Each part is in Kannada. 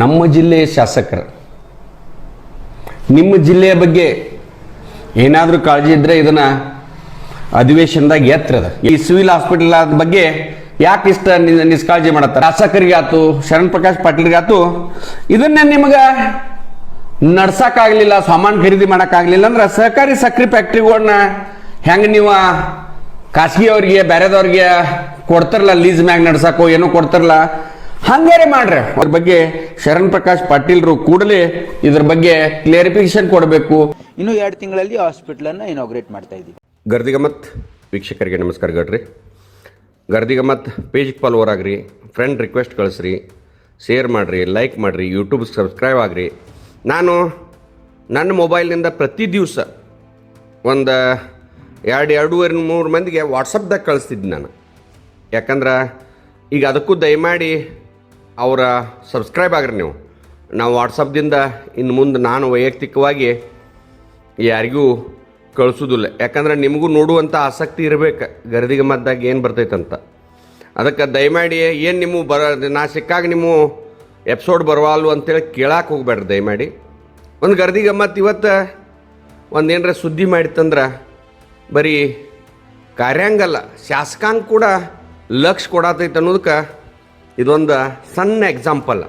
ನಮ್ಮ ಜಿಲ್ಲೆಯ ಶಾಸಕರು, ನಿಮ್ಮ ಜಿಲ್ಲೆಯ ಬಗ್ಗೆ ಏನಾದರೂ ಕಾಳಜಿ ಇದ್ರೆ ಇದನ್ನ ಅಧಿವೇಶನದಾಗ ಎತ್ತರದ. ಈ ಸಿವಿಲ್ ಹಾಸ್ಪಿಟಲ್ ಆದ ಬಗ್ಗೆ ಯಾಕೆ ಇಷ್ಟ ನಿಷ್ಕಾಳಜಿ ಶಾಸಕರಿಗೆ ಶಾಸಕರಿಗಾತು ಶರಣ್ ಪ್ರಕಾಶ್ ಪಾಟೀಲ್ಗಾತು ಇದನ್ನ ನಿಮಗ ನಡ್ಸಕ್ಕಾಗ್ಲಿಲ್ಲ, ಸಾಮಾನು ಖರೀದಿ ಮಾಡೋಕ್ಕಾಗಲಿಲ್ಲ ಅಂದ್ರೆ ಸಹಕಾರಿ ಸಕ್ರೆ ಫ್ಯಾಕ್ಟ್ರಿಗಳನ್ನ ಹೆಂಗೆ ನೀವು ಖಾಸಗಿಯವ್ರಿಗೆ ಬೇರೆದವ್ರಿಗೆ ಕೊಡ್ತಾರಲ್ಲ, ಲೀಸ್ ಮ್ಯಾಗ ನಡ್ಸಕ್ಕೋ, ಏನೋ ಕೊಡ್ತಾರಲ್ಲ ಹಂಗಾರೆ ಮಾಡ್ರಿ. ಅದ್ರ ಬಗ್ಗೆ ಶರಣ್ ಪ್ರಕಾಶ್ ಪಾಟೀಲ್ರು ಕೂಡಲೇ ಇದ್ರ ಬಗ್ಗೆ ಕ್ಲಿಯರಿಫಿಕೇಶನ್ ಕೊಡಬೇಕು. ಇನ್ನು ಎರಡು ತಿಂಗಳಲ್ಲಿ ಹಾಸ್ಪಿಟ್ಲನ್ನು ಇನಾಗ್ರೇಟ್ ಮಾಡ್ತಾ ಇದ್ದೀವಿ ಗರ್ದಿಗಮತ್ ವೀಕ್ಷಕರಿಗೆ ನಮಸ್ಕಾರ ಗಡ್ರಿ. ಗರ್ದಿಗಮತ್ ಪೇಜ್ ಫಾಲೋವರ್ ಆಗ್ರಿ ಫ್ರೆಂಡ್ ರಿಕ್ವೆಸ್ಟ್ ಕಳಿಸ್ರಿ ಶೇರ್ ಮಾಡಿರಿ ಲೈಕ್ ಮಾಡಿರಿ ಯೂಟ್ಯೂಬ್ ಸಬ್ಸ್ಕ್ರೈಬ್ ಆಗ್ರಿ. ನಾನು ನನ್ನ ಮೊಬೈಲ್ನಿಂದ ಪ್ರತಿ ದಿವಸ ಒಂದು ಎರಡು ಎರಡೂವರೆ ಮೂರು ಮಂದಿಗೆ ವಾಟ್ಸಪ್ದಾಗ ಕಳಿಸ್ತಿದ್ದೆ ನಾನು. ಯಾಕಂದ್ರೆ ಈಗ ಅದಕ್ಕೂ ದಯಮಾಡಿ ಅವರ ಸಬ್ಸ್ಕ್ರೈಬ್ ಆಗ್ರಿ ನೀವು. ನಾವು ವಾಟ್ಸಪ್ದಿಂದ ಇನ್ನು ಮುಂದೆ ನಾನು ವೈಯಕ್ತಿಕವಾಗಿ ಯಾರಿಗೂ ಕಳಿಸೋದಿಲ್ಲ. ಯಾಕಂದ್ರೆ ನಿಮಗೂ ನೋಡುವಂಥ ಆಸಕ್ತಿ ಇರಬೇಕು. ಗರದಿಗೆ ಮದ್ದಾಗ ಏನು ಬರ್ತೈತಂತ. ಅದಕ್ಕೆ ದಯಮಾಡಿ ಏನು ನಿಮ್ಮ ಬರ, ನಾ ಸಿಕ್ಕಾಗ ನಿಮ್ಮ ಎಪಿಸೋಡ್ ಬರವಾಲು ಅಂತೇಳಿ ಕೇಳಕ್ಕೆ ಹೋಗ್ಬೇಡ್ರಿ ದಯಮಾಡಿ. ಒಂದು ಗರದಿ ಗಮ್ಮತ್ತು ಇವತ್ತು ಒಂದು ಏನರ ಸುದ್ದಿ ಮಾಡಿತ್ತಂದ್ರೆ ಬರೀ ಕಾರ್ಯಾಂಗಲ್ಲ, ಶಾಸಕಾಂಗ ಕೂಡ ಲಕ್ಷ ಕೊಡತೈತೆ ಅನ್ನೋದಕ್ಕೆ ಇದೊಂದು ಸಣ್ಣ ಎಕ್ಸಾಂಪಲ್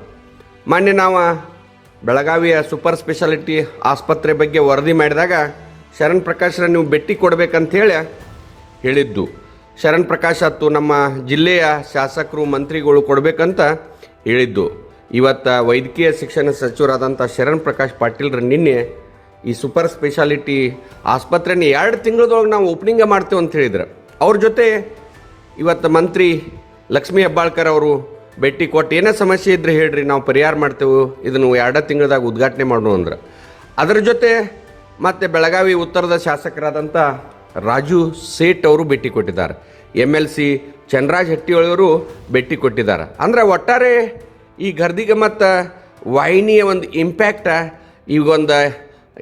ಮೊನ್ನೆ ನಾವು ಬೆಳಗಾವಿಯ ಸೂಪರ್ ಸ್ಪೆಷಾಲಿಟಿ ಆಸ್ಪತ್ರೆ ಬಗ್ಗೆ ವರದಿ ಮಾಡಿದಾಗ ಶರಣ್ ಪ್ರಕಾಶ್ರ ನೀವು ಭೇಟಿ ಕೊಡಬೇಕಂತೇಳಿ ಹೇಳಿದ್ದು. ಶರಣ್ ಪ್ರಕಾಶ್ ಅತ್ತು ನಮ್ಮ ಜಿಲ್ಲೆಯ ಶಾಸಕರು, ಮಂತ್ರಿಗಳು ಕೊಡಬೇಕಂತ ಹೇಳಿದ್ದು. ಇವತ್ತು ವೈದ್ಯಕೀಯ ಶಿಕ್ಷಣ ಸಚಿವರಾದಂಥ ಶರಣ್ ಪ್ರಕಾಶ್ ಪಾಟೀಲ್ರ ನಿನ್ನೆ ಈ ಸೂಪರ್ ಸ್ಪೆಷಾಲಿಟಿ ಆಸ್ಪತ್ರೆನ ಎರಡು ತಿಂಗಳದೊಳಗೆ ನಾವು ಓಪನಿಂಗ ಮಾಡ್ತೇವೆ ಅಂತ ಹೇಳಿದ್ರು. ಅವ್ರ ಜೊತೆ ಇವತ್ತು ಮಂತ್ರಿ ಲಕ್ಷ್ಮೀ ಹೆಬ್ಬಾಳ್ಕರ್ ಅವರು ಭೇಟಿ ಕೊಟ್ಟು ಏನೇ ಸಮಸ್ಯೆ ಇದ್ರೆ ಹೇಳ್ರಿ, ನಾವು ಪರಿಹಾರ ಮಾಡ್ತೇವೆ. ಇದನ್ನು ಎರಡು ತಿಂಗಳದಾಗ ಉದ್ಘಾಟನೆ ಮಾಡೋಣ ಅಂದ್ರೆ. ಅದರ ಜೊತೆ ಮತ್ತು ಬೆಳಗಾವಿ ಉತ್ತರದ ಶಾಸಕರಾದಂಥ ರಾಜು ಸೇಠ್ ಅವರು ಭೇಟಿ ಕೊಟ್ಟಿದ್ದಾರೆ. ಎಂ ಎಲ್ ಸಿ ಚನ್ರಾಜ್ ಹಟ್ಟಿಯೊಳವರು ಭೇಟಿ ಕೊಟ್ಟಿದ್ದಾರೆ. ಅಂದ್ರೆ ಒಟ್ಟಾರೆ ಈ ಗರ್ದಿಗೆ ಮತ್ತು ವಾಹಿನಿಯ ಒಂದು ಇಂಪ್ಯಾಕ್ಟ ಈಗೊಂದು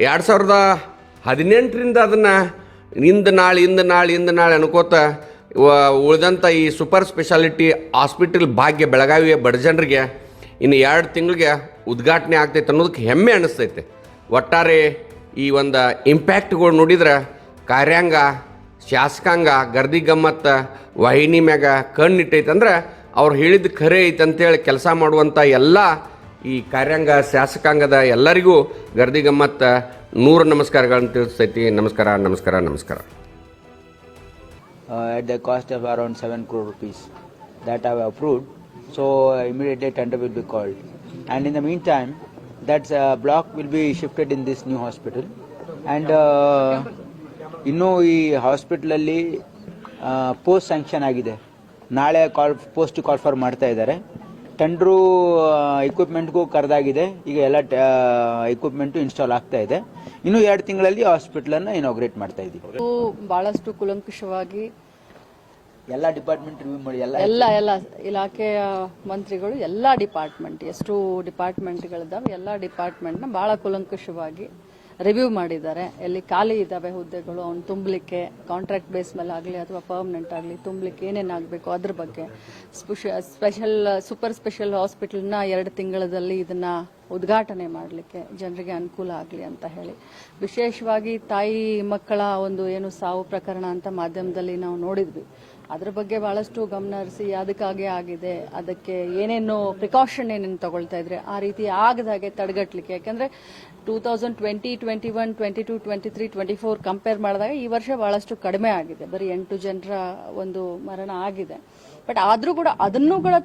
ಎರಡು ಸಾವಿರದ ಹದಿನೆಂಟರಿಂದ ಅದನ್ನು ಇಂದ ನಾಳೆ ಇಂದ ನಾಳೆ ಇಂದ ನಾಳೆ ಅನ್ಕೋತ ಉಳಿದಂಥ ಈ ಸೂಪರ್ ಸ್ಪೆಷಾಲಿಟಿ ಹಾಸ್ಪಿಟಲ್ ಭಾಗ್ಯ ಬೆಳಗಾವಿಯ ಬಡ ಜನರಿಗೆ ಇನ್ನು ಎರಡು ತಿಂಗಳಿಗೆ ಉದ್ಘಾಟನೆ ಆಗ್ತೈತೆ ಅನ್ನೋದಕ್ಕೆ ಹೆಮ್ಮೆ ಅನ್ನಿಸ್ತೈತೆ ಒಟ್ಟಾರೆ ಈ ಒಂದು ಇಂಪ್ಯಾಕ್ಟ್ಗಳು ನೋಡಿದ್ರೆ ಕಾರ್ಯಾಂಗ, ಶಾಸಕಾಂಗ ಗರ್ದಿ ಗಮ್ಮತ್ತ ವಾಹಿನಿ ಮ್ಯಾಗ ಕಣ್ಣಿಟ್ಟೈತೆ ಅಂದ್ರೆ ಅವ್ರು ಹೇಳಿದ್ದು ಖರೆ ಐತೆ ಅಂತೇಳಿ ಕೆಲಸ ಮಾಡುವಂಥ ಎಲ್ಲ ಈ ಕಾರ್ಯಾಂಗ, ಶಾಸಕಾಂಗದ ಎಲ್ಲರಿಗೂ ಗರ್ದಿ ಗಮ್ಮತ್ತ ನೂರು ನಮಸ್ಕಾರಗಳನ್ನು ತಿಳಿಸ್ತೈತಿ. ನಮಸ್ಕಾರ ನಮಸ್ಕಾರ ನಮಸ್ಕಾರ. At the cost of around 7 crore rupees that I have approved. So uh, immediately tender will be called. And in the meantime, that uh, block will be shifted in this new hospital. And uh, ಇನ್ನೂ ಈ ಹಾಸ್ಪಿಟ್ಲಲ್ಲಿ ಪೋಸ್ಟ್ ಆಗಿದೆ ನಾಳೆ ಕಾಲ್ ಪೋಸ್ಟ್ ಕಾಲ್ ಫಾರ್ ಮಾಡ್ತಾ ಇದ್ದಾರೆ ಟೆಂಡ್ರು ಎಕ್ವಿಪ್ಮೆಂಟ್ಗೂ ಕರೆದಾಗಿದೆ. ಈಗ ಎಲ್ಲ ಇಕ್ವಿಪ್ಮೆಂಟು ಇನ್ಸ್ಟಾಲ್ ಆಗ್ತಾ ಇದೆ. ಇನ್ನು ಎರಡು ತಿಂಗಳಲ್ಲಿ ಹಾಸ್ಪಿಟ್ಲನ್ನು ಇನಾಗ್ರೇಟ್ ಮಾಡ್ತಾ ಇದ್ದೀವಿ ಇದು ಬಹಳಷ್ಟು ಕುಲಂಕುಷವಾಗಿ ಎಲ್ಲ ಡಿಪಾರ್ಟ್ಮೆಂಟ್ ರಿವ್ಯೂ ಮಾಡಿ ಎಲ್ಲ ಎಲ್ಲ ಎಲ್ಲ ಇಲಾಖೆಯ ಮಂತ್ರಿಗಳು ಎಲ್ಲ ಡಿಪಾರ್ಟ್ಮೆಂಟ್ ಎಷ್ಟು ಡಿಪಾರ್ಟ್ಮೆಂಟ್ಗಳಿದ್ದಾವೆ ಎಲ್ಲ ಡಿಪಾರ್ಟ್ಮೆಂಟ್ನ ಬಹಳ ಕುಲಂಕುಷವಾಗಿ ರಿವ್ಯೂ ಮಾಡಿದ್ದಾರೆ. ಎಲ್ಲಿ ಖಾಲಿ ಇದ್ದಾವೆ ಹುದ್ದೆಗಳು, ಅವ್ನು ತುಂಬಲಿಕ್ಕೆ ಕಾಂಟ್ರಾಕ್ಟ್ ಬೇಸ್ ಮೇಲೆ ಆಗಲಿ ಅಥವಾ ಪರ್ಮನೆಂಟ್ ಆಗಲಿ ತುಂಬಲಿಕ್ಕೆ ಏನೇನಾಗಬೇಕು ಅದ್ರ ಬಗ್ಗೆ. ಸ್ಪೆಷಲ್ ಸೂಪರ್ ಸ್ಪೆಷಲ್ ಹಾಸ್ಪಿಟಲ್ನ ಎರಡು ತಿಂಗಳಲ್ಲಿ ಇದನ್ನ ಉದ್ಘಾಟನೆ ಮಾಡಲಿಕ್ಕೆ ಜನರಿಗೆ ಅನುಕೂಲ ಆಗಲಿ ಅಂತ ಹೇಳಿ. ವಿಶೇಷವಾಗಿ ತಾಯಿ ಮಕ್ಕಳ ಒಂದು ಏನು ಸಾವು ಪ್ರಕರಣ ಅಂತ ಮಾಧ್ಯಮದಲ್ಲಿ ನಾವು ನೋಡಿದ್ವಿ. ಅದ್ರ ಬಗ್ಗೆ ಬಹಳಷ್ಟು ಗಮನ ಹರಿಸಿ ಅದಕ್ಕಾಗೆ ಆಗಿದೆ, ಅದಕ್ಕೆ ಏನೇನು ಪ್ರಿಕಾಷನ್ ಏನೇನು ತಗೊಳ್ತಾ ಇದ್ರೆ ಆ ರೀತಿ ಆಗದಾಗೆ ತಡೆಗಟ್ಟಲಿಕ್ಕೆ ಯಾಕಂದ್ರೆ two thousand twenty twenty one, twenty two, twenty three, twenty four compare ಮಾಡಿದಾಗ ಈ ವರ್ಷ ಬಹಳಷ್ಟು ಕಡಿಮೆ ಆಗಿದೆ. ಬರೀ ಎಂಟು ಜನರ ಒಂದು ಮರಣ ಆಗಿದೆ. ಬಟ್ ಆದ್ರೂ ಕೂಡ ಅದನ್ನು ಕೂಡ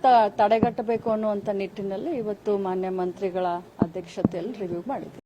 ತಡೆಗಟ್ಟಬೇಕು ಅನ್ನುವಂಥ ನಿಟ್ಟಿನಲ್ಲಿ ಇವತ್ತು ಮಾನ್ಯ ಮಂತ್ರಿಗಳ ಅಧ್ಯಕ್ಷತೆಯಲ್ಲಿ ರಿವ್ಯೂ ಮಾಡಿದ್ವಿ.